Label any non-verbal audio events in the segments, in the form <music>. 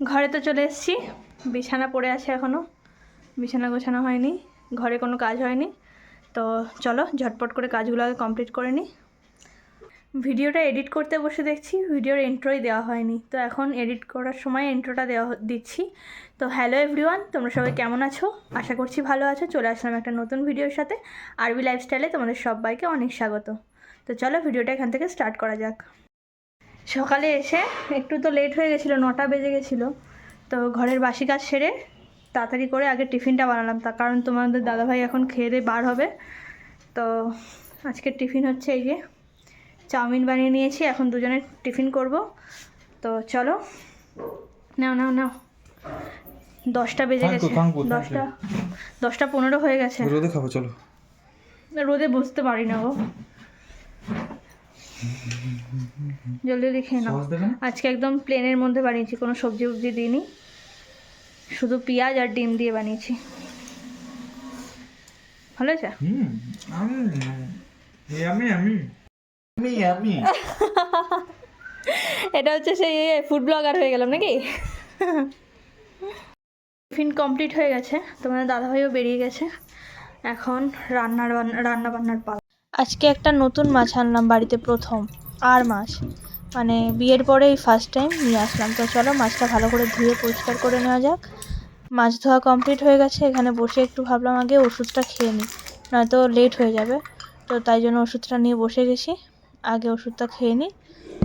ঘরে তো চলে এসেছি। বিছানা পড়ে আছে এখনও বিছানা গোছানো হয়নি। ঘরে কোনো কাজ হয়নি। তো চলো, ঝটপট করে কাজগুলো আগে কমপ্লিট করে নিই। ভিডিওটা এডিট করতে বসে দেখছি, ভিডিওর এন্ট্রোই দেওয়া হয়নি। তো এখন এডিট করার সময় এন্ট্রোটা দেওয়া দিচ্ছি। তো হ্যালো এভরিওয়ান তোমরা সবাই কেমন আছো? আশা করছি ভালো আছো। চলে আসলাম একটা নতুন ভিডিওর সাথে। আরবি লাইফস্টাইলে তোমাদের সবাইকে অনেক স্বাগত। তো চলো, ভিডিওটা এখান থেকে স্টার্ট করা যাক। সকালে এসে একটু তো লেট হয়ে গেছিল নটা বেজে গেছিল। তো ঘরের বাসি কাজ সেরে তাড়াতাড়ি করে আগে টিফিনটা বানালাম। তার কারণ তোমাদের দাদাভাই এখন খেয়ে দিয়ে বার হবে। তো আজকের টিফিন হচ্ছে এই যে চাউমিন বানিয়ে নিয়েছি এখন দুজনে টিফিন করব। তো চলো নাও নাও নাও। দশটা বেজে গেছে। দশটা দশটা পনেরো হয়ে গেছে। রোদে খাব চলো। রোদে বসতে পারি না গো। জলদি জলদি খেয়ে নাও? আজকে একদম প্লেনের মধ্যে বানিয়েছি কোনো সবজি উবজি দিইনি। শুধু পেঁয়াজ আর ডিম দিয়ে বানিয়েছি। ভালো আছে <laughs> এটা হচ্ছে সেই ফুড ব্লগার হয়ে গেলাম নাকি? টিফিন কমপ্লিট হয়ে গেছে। তোমাদের দাদাভাইও বেরিয়ে গেছে। এখন রান্নার রান্না বান্নার পালা। আজকে একটা নতুন মাছ আনলাম বাড়িতে প্রথম, আর মাছ। মানে বিয়ের পরেই ফার্স্ট টাইম নিয়ে আসলাম। তো চলো মাছটা ভালো করে ধুয়ে পরিষ্কার করে নেওয়া যাক। মাছ ধোয়া কমপ্লিট হয়ে গেছে, এখানে বসে একটু ভাবলাম আগে ওষুধটা খেয়ে নিই, নয়তো লেট হয়ে যাবে। তো তাই জন্য ওষুধটা নিয়ে বসে গেছি, আগে ওষুধটা খেয়ে নিই,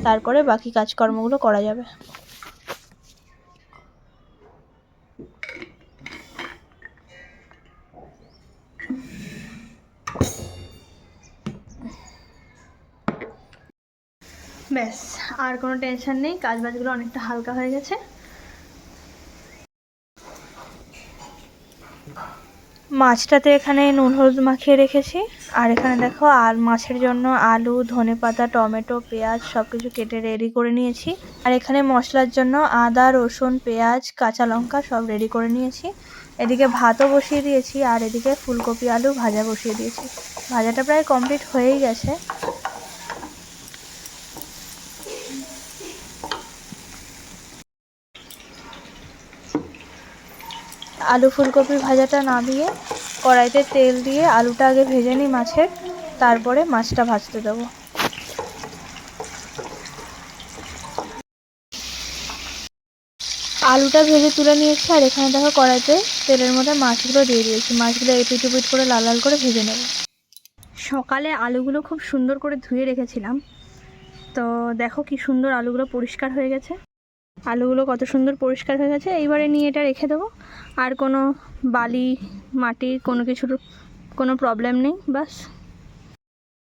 তারপরে বাকি কাজকর্মগুলো করা যাবে। ব্যাস, আর কোনো টেনশন নেই কাজ বাজগুলো অনেকটা হালকা হয়ে গেছে। মাছটাতে এখানে নুন হলুদ মাখিয়ে রেখেছি। আর এখানে দেখো, আর মাছের জন্য আলু, ধনেপাতা, টমেটো, পেঁয়াজ সব কিছু কেটে রেডি করে নিয়েছি। আর এখানে মশলার জন্য আদা, রসুন, পেঁয়াজ, কাঁচা লঙ্কা সব রেডি করে নিয়েছি। এদিকে ভাতও বসিয়ে দিয়েছি, আর এদিকে ফুলকপি আলু ভাজা বসিয়ে দিয়েছি। ভাজাটা প্রায় কমপ্লিট হয়েই গেছে। আলু ফুলকপি ভাজাটা নামিয়ে কড়াইতে তেল দিয়ে আলুটা আগে ভেজে নিই মাছের, তারপরে মাছটা ভাজতে দেবো। আলুটা ভেজে তুলে নিয়েছি, আর এখানে দেখো কড়াইতে তেলের মধ্যে মাছগুলো দিয়ে দিয়েছি। মাছগুলো এপিট উপিট করে লাল লাল করে ভেজে নেব। সকালে আলুগুলো খুব সুন্দর করে ধুয়ে রেখেছিলাম। তো দেখো কি সুন্দর আলুগুলো পরিষ্কার হয়ে গেছে। আলুগুলো কত সুন্দর পরিষ্কার হয়ে গেছে। এইবারে নিয়ে এটা রেখে দেবো। আর কোনো বালি, মাটি, কোনো কিছুর কোনো প্রবলেম নেই বাস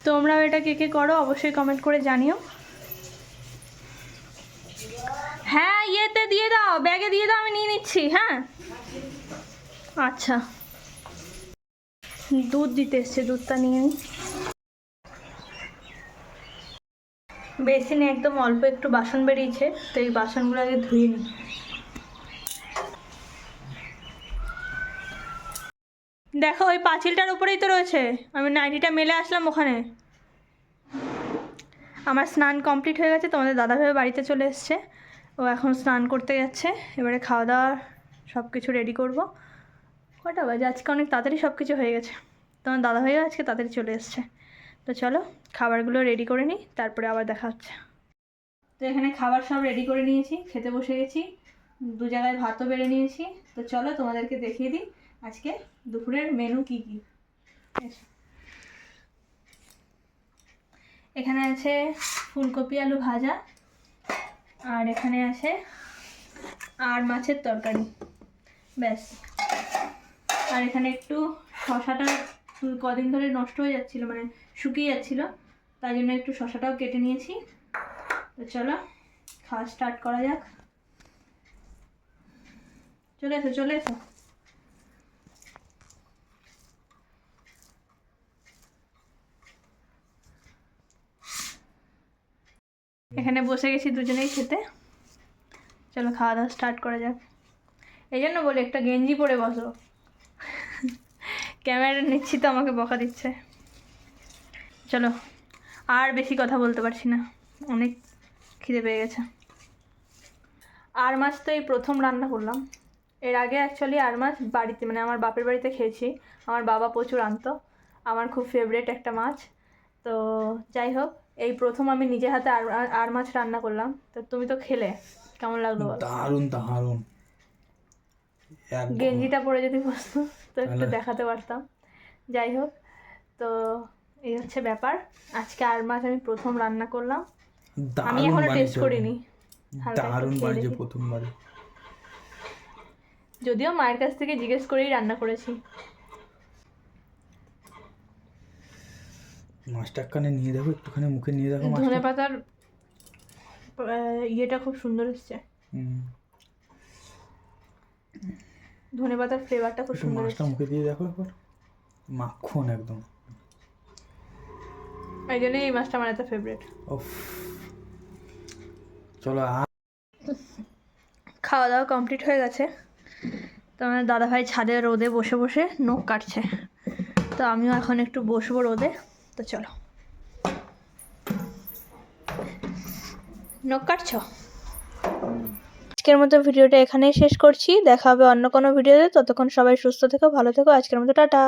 তোমরাও এটা কে কে করো অবশ্যই কমেন্ট করে জানিও। হ্যাঁ ইয়েতে দিয়ে দাও, ব্যাগে দিয়ে দাও, আমি নিয়ে নিচ্ছি হ্যাঁ। আচ্ছা। দুধ দিতে এসছে, দুধটা নিয়ে নিই বেসিনে একদম অল্প একটু বাসন বেরিয়েছে, তো এই বাসনগুলো আগে ধুয়ে নিই। দেখো, ওই পাঁচিলটার উপরেই তো রয়েছে। আমি নাইটিটা মেলে আসলাম ওখানে। আমার স্নান কমপ্লিট হয়ে গেছে, তোমাদের দাদাভাই বাড়িতে চলে এসছে। ও এখন স্নান করতে যাচ্ছে। এবারে খাওয়া দাওয়া সব কিছু রেডি করব। কটা বাজে? আজকে অনেক তাড়াতাড়ি সব কিছু হয়ে গেছে। তোমার দাদাভাইও আজকে তাড়াতাড়ি চলে এসছে। তো চলো, খাবারগুলো রেডি করে নিই, তারপরে আবার দেখা হচ্ছে। তো এখানে খাবার সব রেডি করে নিয়েছি, খেতে বসে গেছি, দু জায়গায় ভাতও বেড়ে নিয়েছি। তো চলো তোমাদেরকে দেখিয়ে দিই আজকে দুপুরের মেনু কি কি। এখানে আছে ফুলকপি আলু ভাজা, আর এখানে আছে আর মাছের তরকারি। ব্যাস। আর এখানে একটু শশাটা কদিন ধরে নষ্ট হয়ে যাচ্ছিল মানে শুকিয়ে যাচ্ছিল। তাই জন্য একটু শশাটাও কেটে নিয়েছি। তো চলো, খাওয়া স্টার্ট করা যাক। চলে এসো চলে এসো। এখানে বসে গেছি দুজনেই খেতে। চলো, খাওয়া দাওয়া স্টার্ট করা যাক। এই জন্য বলি, একটা গেঞ্জি পরে বসো। ক্যামেরা নিচ্ছি তো আমাকে বকা দিচ্ছে। চলো আর বেশি কথা বলতে পারছি না। অনেক খিদে পেয়ে গেছে। আর মাছ তো এই প্রথম রান্না করলাম। এর আগে অ্যাকচুয়ালি আর মাছ বাড়িতে মানে আমার বাপের বাড়িতে খেয়েছি। আমার বাবা প্রচুর আনতো। আমার খুব ফেভারেট একটা মাছ। তো যাই হোক এই প্রথম আমি নিজে হাতে আর আর মাছ রান্না করলাম। তো তুমি তো খেলে। কেমন লাগল দারুণ দারুণ। গেঞ্জিটা পরে যদি বসতো তো একটু দেখাতে পারতাম। যাই হোক তো এই হচ্ছে ব্যাপার। আজকে আর মাছ আমি প্রথম রান্না করলাম। আমি এখনও টেস্ট করিনি। দারুণ বানিয়েছে। প্রথমবারে। যদিও মায়ের কাছ থেকে জিজ্ঞেস করেই রান্না করেছি। মাছটা একখানে নিয়ে দেখো একটুখানি মুখে নিয়ে দেখো ধনে পাতার ইয়েটা খুব সুন্দর এসছে। হুম। ধনে পাতার ফ্লেভারটা খুব সুন্দর মাছটা মুখে দিয়ে দেখো একবার। মাখন একদম। এই জন্যই এই মাছটা আমার এত ফেভারিট চলো খাওয়া দাওয়া কমপ্লিট হয়ে গেছে। তো আমার দাদাভাই ছাদে রোদে বসে বসে নখ কাটছে। তো আমিও এখন একটু বসবো রোদে। তো চলো। নখ কাটছো? আজকের মতো ভিডিওটা এখানেই শেষ করছি। দেখা হবে অন্য কোনো ভিডিওতে। ততক্ষণ সবাই সুস্থ থেকো, ভালো থেকো। আজকের মতো টাটা।